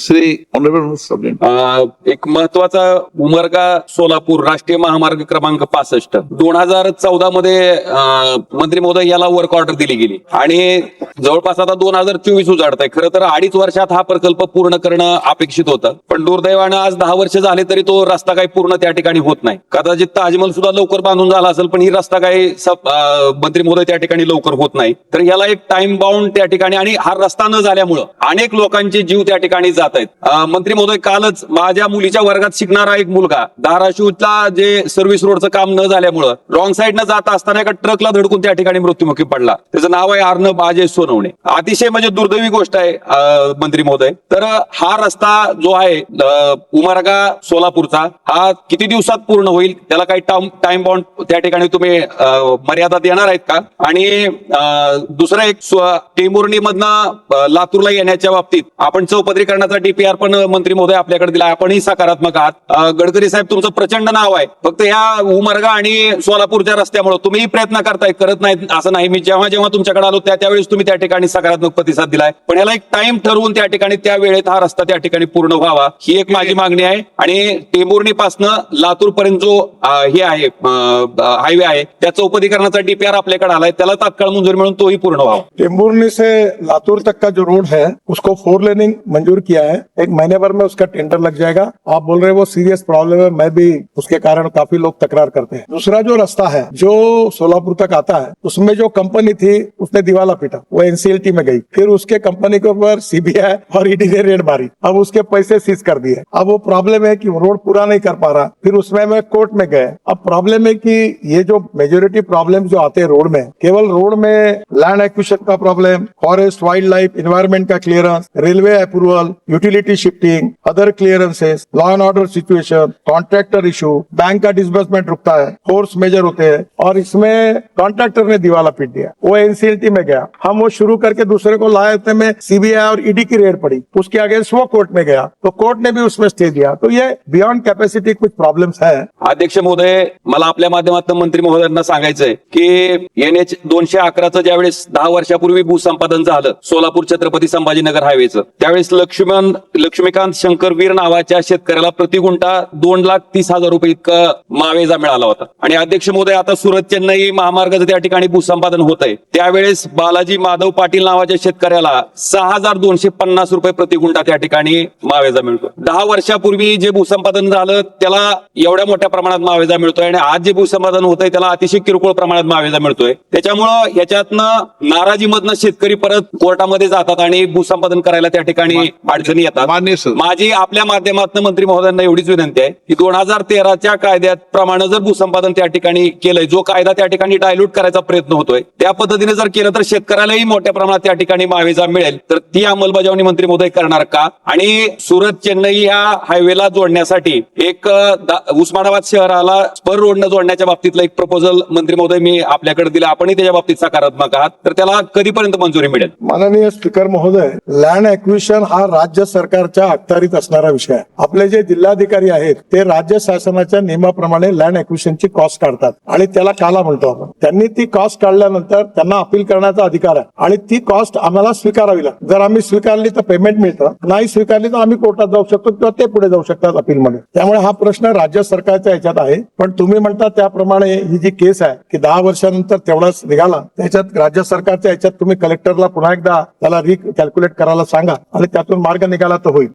Shri honourable एक महत्त्वाचा उमरगा सोलापूर राष्ट्रीय महामार्ग क्रमांक पासष्ट. दोन हजार चौदा मध्ये मंत्री महोदय याला वर्क ऑर्डर दिली गेली. आणि जवळपास आता दोन हजार चोवीस उजाडत आहे खरं तर अडीच वर्षात हा प्रकल्प पूर्ण करणं अपेक्षित होतं. पण दुर्दैवानं आज दहा वर्ष झाले तरी तो रस्ता काही पूर्ण त्या ठिकाणी होत नाही. कदाचित ताजमहल सुद्धा लवकर बांधून झाला असेल पण ही रस्ता काही मंत्री महोदय त्या ठिकाणी लवकर होत नाही. तर याला एक टाइम बाउंड त्या ठिकाणी आणि हा रस्ता न झाल्यामुळं अनेक लोकांचे जीव त्या ठिकाणी जात आहेत. मंत्री महोदय कालच माझ्या मुलीच्या वर्गात शिकणारा एक मुलगा धाराशिवला जे सर्व्हिस रोडचं काम न झाल्यामुळं रॉंग साईडनं जात असताना एका ट्रकला धडकून त्या ठिकाणी मृत्युमुखी पडला. त्याचं नाव आहे अर्ण अजय बनवणे. अतिशय म्हणजे दुर्दैवी गोष्ट आहे मंत्री महोदय. तर हा रस्ता जो आहे उमारगा सोलापूरचा हा किती दिवसात पूर्ण होईल त्याला काही टाइम बॉन्ड त्या ठिकाणी तुम्ही मर्यादा देणार आहेत का? आणि दुसरं एक टेमुर्णी मधनं लातूरला येण्याच्या बाबतीत आपण चौपदरीकरणाचा डीपीआर पण मंत्री महोदय आपल्याकडे दिला आपणही सकारात्मक आहात. गडकरी साहेब तुमचं प्रचंड नाव आहे. फक्त ह्या उमरगा आणि सोलापूरच्या रस्त्यामुळे तुम्ही प्रयत्न करताय करत नाहीत असं नाही. मी जेव्हा जेव्हा तुमच्याकडे आलो त्या त्यावेळेस तुम्ही त्या ठिकाणी सकारात्मक प्रतिसाद दिलाय. पण याला एक टाइम ठरवून त्या ठिकाणी त्या वेळेत हा रस्ता त्या ठिकाणी पूर्ण व्हावा ही एक माझी मागणी आहे. आणि टेंभुर्णी पासनं लातूर पर्यंत जो हे आहे हायवे आहे त्या चौपदीकरणाचा डीपीआर आपल्याकडे आलाय त्याला तात्काळ मंजूर मिळून तोही पूर्ण व्हावा. टेम्बुर्नी से लातूर तक का जो रोड है उसको फोर लेनिंग मंजूर किया है. एक महीने भर में उसका टेंडर लग जाएगा. आप बोल रहे हो वो सीरियस प्रॉब्लम है मैं भी उसके कारण काफी लोग तकरार करते हैं। दूसरा जो रास्ता है जो सोलापुर तक आता है उसमें जो कंपनी थी उसने दिवाला पीटा। वो एनसीएलटी में गई। फिर उसके कंपनी के ऊपर सीबीआई और ईडी ने रेड मारी। अब उसके पैसे सीज कर दिए। अब वो प्रॉब्लम है कि रोड पूरा नहीं कर पा रहा। फिर उसमें मैं कोर्ट में गए अब प्रॉब्लम है कि ये जो मेजोरिटी प्रॉब्लम जो आते हैं रोड में, केवल रोड में लैंड एक्विजिशन का problem forest wild life environment का clearance railway approval utility shifting other clearances law and order situation contractor issue bank का डिसबर्समेंट रुकता है फोर्स मेजर होते हैं। और इसमें कॉन्ट्रैक्टर ने दिवाला पीट दिया। वो एनसीएलटी में गया। हम वो शुरू करके दूसरे को लाए इतने में सीबीआई और ईडी की रेड पड़ी। उसके अगेंस्ट वो कोर्ट में गया। तो कोर्ट ने भी उसमें स्टे दिया। तो ये बियॉन्ड कैपेसिटी कुछ प्रॉब्लम्स है। अध्यक्ष महोदय मला आपल्या माध्यमातून मंत्री महोदयांना सांगायचंय की एन एच दोनशे अकराचं ज्यावेळेस दहा वर्षापूर्वी भूसंपादन झालं सोलापूर छत्रपती संभाजीनगर हायवेचं त्यावेळेस लक्ष्मण लक्ष्मीकांत शंकरवीर नावाच्या शेतकऱ्याला प्रति गुंठा दोन लाख तीस हजार रुपये इतका मावेजा मिळाला होता. आणि अध्यक्ष महोदय आता सुरत चेन्नई महामार्गाचं त्या ठिकाणी भूसंपादन होत आहे त्यावेळेस बालाजी माधव पाटील नावाच्या शेतकऱ्याला सहा हजार दोनशे पन्नास रुपये प्रति गुंठा त्या ठिकाणी मावेजा मिळतो. दहा वर्षापूर्वी जे भूसंपादन झालं त्याला एवढ्या मोठ्या प्रमाणात मावेजा मिळतोय आणि आज जे भूसंपादन होत आहे त्याला अतिशय किरकोळ प्रमाणात मावेजा मिळतोय. त्याच्यामुळं याच्यातनं नाराजीमधनं शेतकरी परत कोर्टामध्ये जातात आणि भूसंपादन करायला त्या ठिकाणी अडचणी येतात. माझी आपल्या माध्यमातून मंत्री महोदयांना एवढीच विनंती आहे की दोन हजार तेराच्या कायद्यात प्रमाणे जर भूसंपादन त्या ठिकाणी केलंय जो कायदा त्या ठिकाणी डायल्यूट करायचा प्रयत्न होतोय त्या पद्धतीने जर केलं तर शेतकऱ्यालाही मोठ्या प्रमाणात त्या ठिकाणी मावेजा मिळेल. तर ती अंमलबजावणी मंत्री महोदय करणार का? आणि सुरत चेन्नई या हायवेला जोडण्यासाठी एक उस्मानाबाद शहराला स्पर रोडनं जोडण्याच्या बाबतीतलं एक प्रपोजल मंत्री महोदय मी आपल्याकडे दिलं. आपणही त्याच्या बाबतीत सकारात्मक आहात. तर त्याला कधीपर्यंत मंजुरी मिळेल? माननीय स्पीकर महोदय लँड एक्विशन हा राज्य सरकारच्या अखत्यारीत असणारा विषय आहे. आपले जे जिल्हाधिकारी आहेत ते राज्य शासनाच्या नियमाप्रमाणे लँड एक्विशनची कॉस्ट काढतात. आणि त्याला काला म्हणतो आपण. त्यांनी ती कॉस्ट काढल्यानंतर त्यांना अपील करण्याचा अधिकार आहे. आणि ती कॉस्ट आम्हाला स्वीकारावी लागते. जर आम्ही स्वीकारली तर पेमेंट मिळतं. नाही स्वीकारली तर आम्ही कोर्टात जाऊ शकतो किंवा ते पुढे जाऊ शकतात अपीलमध्ये त्यामुळे हा प्रश्न राज्य सरकारच्या याच्यात आहे. पण तुम्ही म्हणता त्याप्रमाणे ही जी केस आहे की दहा वर्षानंतर तेवढाच निघाला त्याच्यात राज्य सरकारच्या याच्यात तुम्ही कलेक्टरला पुन्हा एकदा त्याला रिकॅल्क्युलेट करायला सांगा आणि त्यातून मार्ग निघाला तर होईल.